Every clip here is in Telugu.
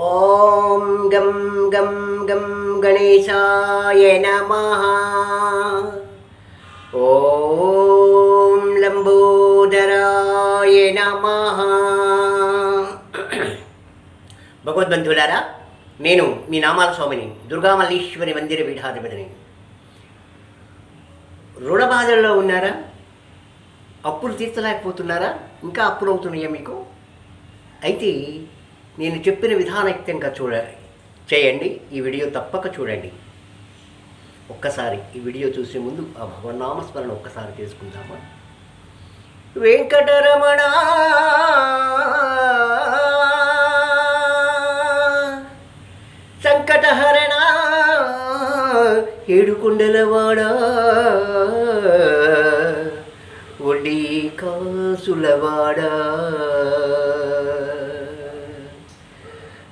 ఓం గం గం గం గణేశాయ నమ. ఓం లంబోదరాయ నమ. భగవద్బంధువులారా నేను మీ నామాల స్వామిని దుర్గామల్లీశ్వరి మందిర పీఠాధిపతిని. రుణ బాధల్లో ఉన్నారా? అప్పులు తీర్చలేకపోతున్నారా? ఇంకా అప్పులు అవుతున్నాయా మీకు? అయితే నేను చెప్పిన విధానయుక్తంగా చూడ చేయండి. ఈ వీడియో తప్పక చూడండి. ఒక్కసారి ఈ వీడియో చూసే ముందు ఆ భగవన్నామస్మరణ ఒక్కసారి చేసుకుందామా? వెంకటరమణ! సంకటహరణ! ఏడుకొండలవాడా! వడ్డీ కాసులవాడా!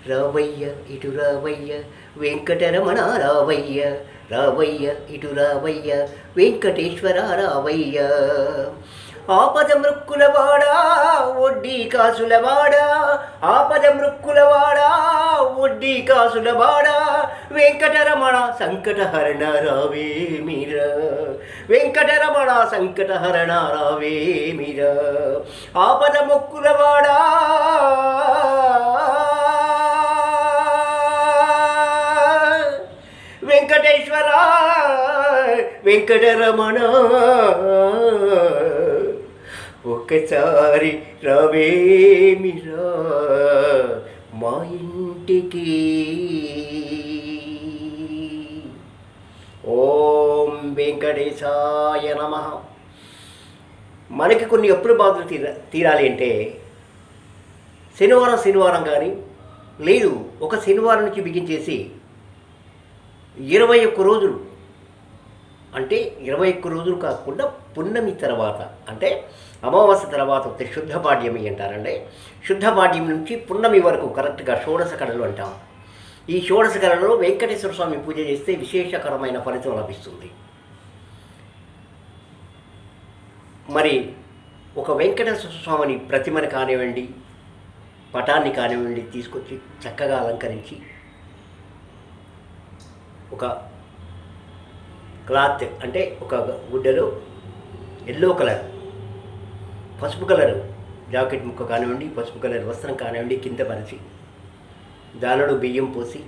రావయ్య ఇటు రావయ్య వెంకటరమణ రావయ్య రావయ్య ఇటు రావయ్య వెంకటేశ్వర రావయ్య. ఆపద మృక్కులవాడా వడ్డీ కాసులవాడా ఆపద మృక్కులవాడా వడ్డీ కాసులవాడా వెంకటరమణ సంకటహరణ రావే మీరా వెంకటరమణ సంకటహరణ రావే మీరా ఆపద మొక్కులవాడా వెంకటరమణ. ఒకసారి రవేమిరా మా ఇంటికి. ఓం వెంకటేశాయ నమ. మనకి కొన్ని ఎప్పుడు బాధలు తీర తీరాలి అంటే శనివారం శనివారం కానీ లేదు ఒక శనివారం నుంచి బిగించేసి ఇరవై ఒక్క రోజులు అంటే ఇరవై ఒక్క రోజులు కాకుండా పున్నమి తర్వాత అంటే అమావాస్య తర్వాత వస్తే శుద్ధ పాడ్యమి అంటారండి. శుద్ధ పాడ్యం నుంచి పున్నమి వరకు కరెక్ట్గా షోడశ కళలు అంటాం. ఈ షోడశ కళలో వెంకటేశ్వర స్వామి పూజ చేస్తే విశేషకరమైన ఫలితం లభిస్తుంది. మరి ఒక వెంకటేశ్వర స్వామిని ప్రతిమని కానివ్వండి పటాన్ని కానివ్వండి తీసుకొచ్చి చక్కగా అలంకరించి ఒక క్లాత్ అంటే ఒక గుడ్డలో ఎల్లో కలర్ పసుపు కలర్ జాకెట్ ముక్క కానివ్వండి పసుపు కలర్ వస్త్రం కానివ్వండి కింద పరిచి దానిలో బియ్యం పోసి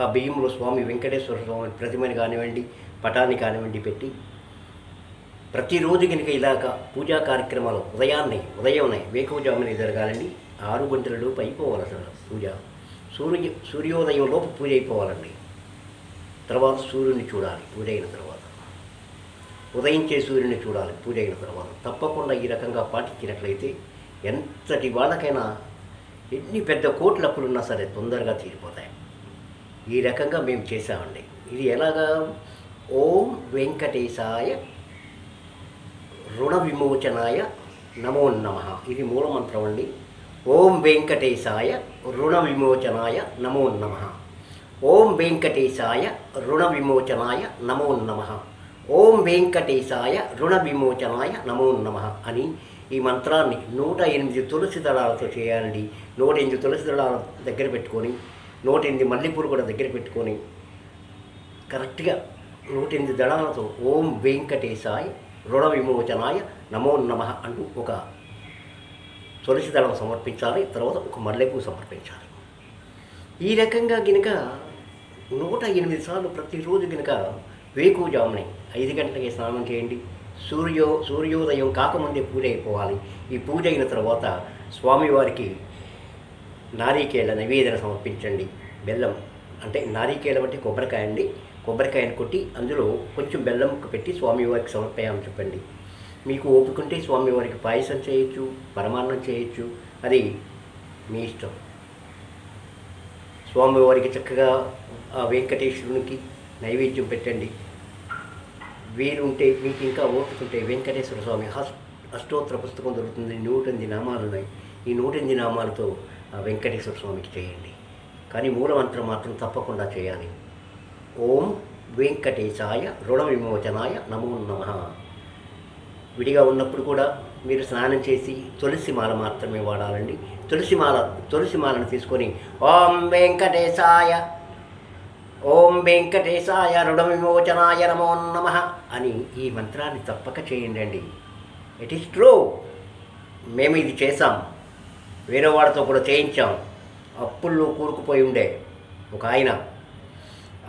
ఆ బియ్యంలో స్వామి వెంకటేశ్వర స్వామి ప్రతిమని కానివ్వండి పటాన్ని కానివ్వండి పెట్టి ప్రతిరోజు కనుక ఇలాగ పూజా కార్యక్రమాలు ఉదయాన్నే ఉదయంనే వేకువజామునే జరగాలండి. ఆరు గంటల లోపు అయిపోవాలి అసలు పూజ. సూర్య సూర్యోదయం లోపు పూజ అయిపోవాలండి. తర్వాత సూర్యుని చూడాలి పూజ అయిన తర్వాత. ఉదయించే సూర్యుని చూడాలి పూజ అయిన తర్వాత. తప్పకుండా ఈ రకంగా పాటించినట్లయితే ఎంతటి వాళ్ళకైనా ఎన్ని పెద్ద కోట్ల అప్పులున్నా సరే తొందరగా తీరిపోతాయి. ఈ రకంగా మేము చేసామండి ఇది ఎలాగా? ఓం వెంకటేశాయ రుణ విమోచనాయ నమో నమ. ఇది మూలమంత్రం అండి. ఓం వెంకటేశాయ రుణ విమోచనాయ నమో నమ. ఓం వెంకటేశాయ రుణ విమోచనాయ నమో నమ. ఓం వెంకటేశాయ రుణ విమోచనాయ నమో నమ అని ఈ మంత్రాన్ని నూట ఎనిమిది తులసి దళాలతో చేయాలండి. నూట ఎనిమిది తులసి దళాల దగ్గర పెట్టుకొని నూట ఎనిమిది మల్లెపూలు కూడా దగ్గర పెట్టుకొని కరెక్ట్గా నూట ఎనిమిది దళాలతో ఓం వెంకటేశాయ రుణ విమోచనాయ నమో నమ అంటూ ఒక తులసి దళం సమర్పించాలి. తర్వాత ఒక మల్లెపూ సమర్పించాలి. ఈ రకంగా గినక నూట ఎనిమిది సార్లు ప్రతిరోజు కనుక వేకుజామునే ఐదు గంటలకి స్నానం చేయండి. సూర్యో సూర్యోదయం కాకముందే పూజ అయిపోవాలి. ఈ పూజ అయిన తర్వాత స్వామివారికి నారీకేళ నివేదన సమర్పించండి. బెల్లం అంటే నారీకేళం అంటే కొబ్బరికాయ అండి. కొబ్బరికాయను కొట్టి అందులో కొంచెం బెల్లం ముక్క పెట్టి స్వామివారికి సమర్పయామని చెప్పండి. మీకు ఓపుకుంటే స్వామివారికి పాయసం చేయొచ్చు పరమాన్నం చేయొచ్చు. అది మీ ఇష్టం. స్వామివారికి చక్కగా ఆ వెంకటేశ్వరునికి నైవేద్యం పెట్టండి. వీరుంటే మీకు ఇంకా ఓపుకుంటే వెంకటేశ్వర స్వామి అష్టోత్తర పుస్తకం దొరుకుతుంది. నూటెనిమిది నామాలు ఉన్నాయి. ఈ నూటెనిమిది నామాలతో ఆ వెంకటేశ్వర స్వామికి చేయండి. కానీ మూలమంత్రం మాత్రం తప్పకుండా చేయాలి. ఓం వెంకటేశాయ రుణ విమోచనాయ నమో నమ. విడిగా ఉన్నప్పుడు కూడా మీరు స్నానం చేసి తులసి మాల మాత్రమే వాడాలండి. తులసి మాల తులసి మాలను తీసుకొని ఓం వెంకటేశాయ ఓం వెంకటేశాయ రుణ విమోచనాయ నమో నమ అని ఈ మంత్రాన్ని తప్పక చేయండి ఇట్ ఈస్ ట్రూ మేము ఇది చేసాం వేరే వాడితో కూడా చేయించాం. అప్పుల్లో కూరుకుపోయి ఉండే ఒక ఆయన.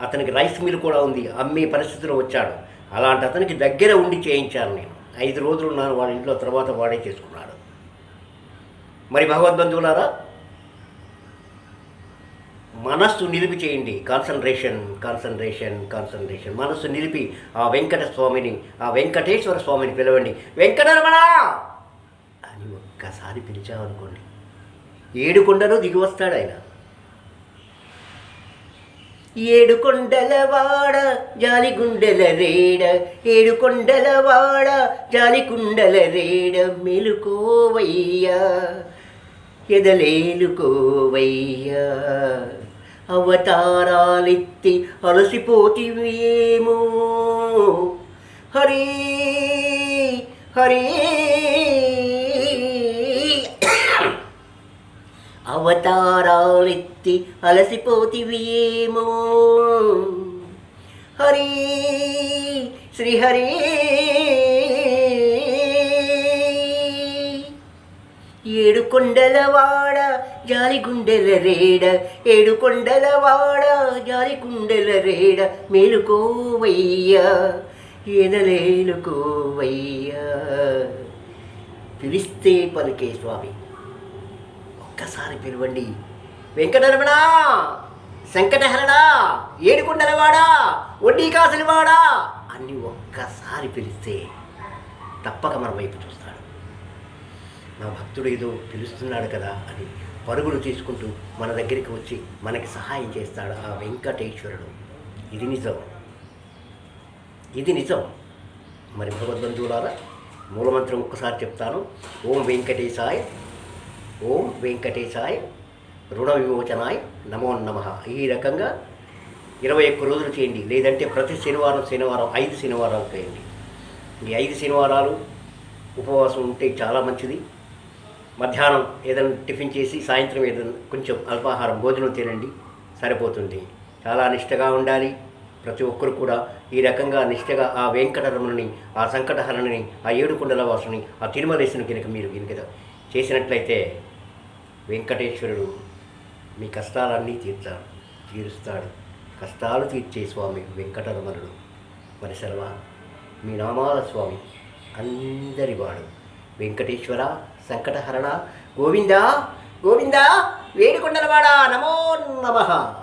అతనికి రైస్ మిల్ కూడా ఉంది. అమ్మే పరిస్థితిలో వచ్చాడు. అలాంటి అతనికి దగ్గర ఉండి చేయించాను నేను. ఐదు రోజులు ఉన్నాను వాళ్ళ ఇంట్లో తర్వాత వాడే చేసుకున్నాడు. మరి భగవద్బంధువులారా మనస్సు నిలిపి చేయండి. Concentration concentration concentration. మనస్సు నిలిపి ఆ వెంకట స్వామిని ఆ వెంకటేశ్వర స్వామిని పిలవండి. వెంకటరమణ! అని ఒక్కసారి పిలిచామనుకోండి ఏడుకొండలో దిగి వస్తాడు ఆయన ఏడు కొండల వాడ జాలి గుండెల రేడ. ఏడు కొండల వాడ జాలి కుండల రేడ. మెలుకోవయ్యా ఎదలేలుకోవయ్యా. అవతారాలెత్తి అలసిపోతివేమో. హరే హరే. అవతారాలెత్తి అలసిపోతివేమో. హరి శ్రీహరి. ఏడు కొండల వాడ జాలి గుండెల రేడ ఏడు కొండల వాడ జాలి గుండెల రేడ మేలుకోవయ్యా ఎనలేలుకోవయ్యా పిలిస్తే పలికే స్వామి. ఒక్కసారి పిలవండి. వెంకటరమణ శంకటహరణ ఏడుకొండలవాడా వడ్డీ కాసులవాడా అని ఒక్కసారి పిలిస్తే తప్పక మన వైపు చూస్తాడు. నా భక్తుడు ఏదో పిలుస్తున్నాడు కదా అని పరుగులు తీసుకుంటూ మన దగ్గరికి వచ్చి మనకి సహాయం చేస్తాడు ఆ వెంకటేశ్వరుడు. ఇది నిజం. ఇది నిజం. మరి భగవద్బంధువులారా మూలమంత్రం ఒక్కసారి చెప్తాను. ఓం వెంకటేశాయ ఓం వెంకటేశాయ్ రుణ విమోచనాయ్ నమో నమ. ఈ రకంగా ఇరవై ఒక్క రోజులు చేయండి. లేదంటే ప్రతి శనివారం శనివారం ఐదు శనివారాలు చేయండి. ఈ ఐదు శనివారాలు ఉపవాసం ఉంటే చాలా మంచిది. మధ్యాహ్నం ఏదైనా టిఫిన్ చేసి సాయంత్రం ఏదైనా కొంచెం అల్పాహారం భోజనం తినండి సరిపోతుంది. చాలా నిష్టగా ఉండాలి. ప్రతి ఒక్కరు కూడా ఈ రకంగా నిష్టగా ఆ వెంకటరమణుని ఆ సంకటహరణని ఆ ఏడుకొండల వాసుని ఆ తిరుమలేశుని కనుక మీరు కనుక చేసినట్లయితే వెంకటేశ్వరుడు మీ కష్టాలన్నీ తీర్చాడు తీరుస్తాడు. కష్టాలు తీర్చే స్వామి వెంకటరమణుడు. మరి సెలవ మీ నామాల స్వామి అందరి వాడు. వెంకటేశ్వర సంకటహరణ గోవిందా గోవిందా వేడుకొండలవాడా నమో నమః.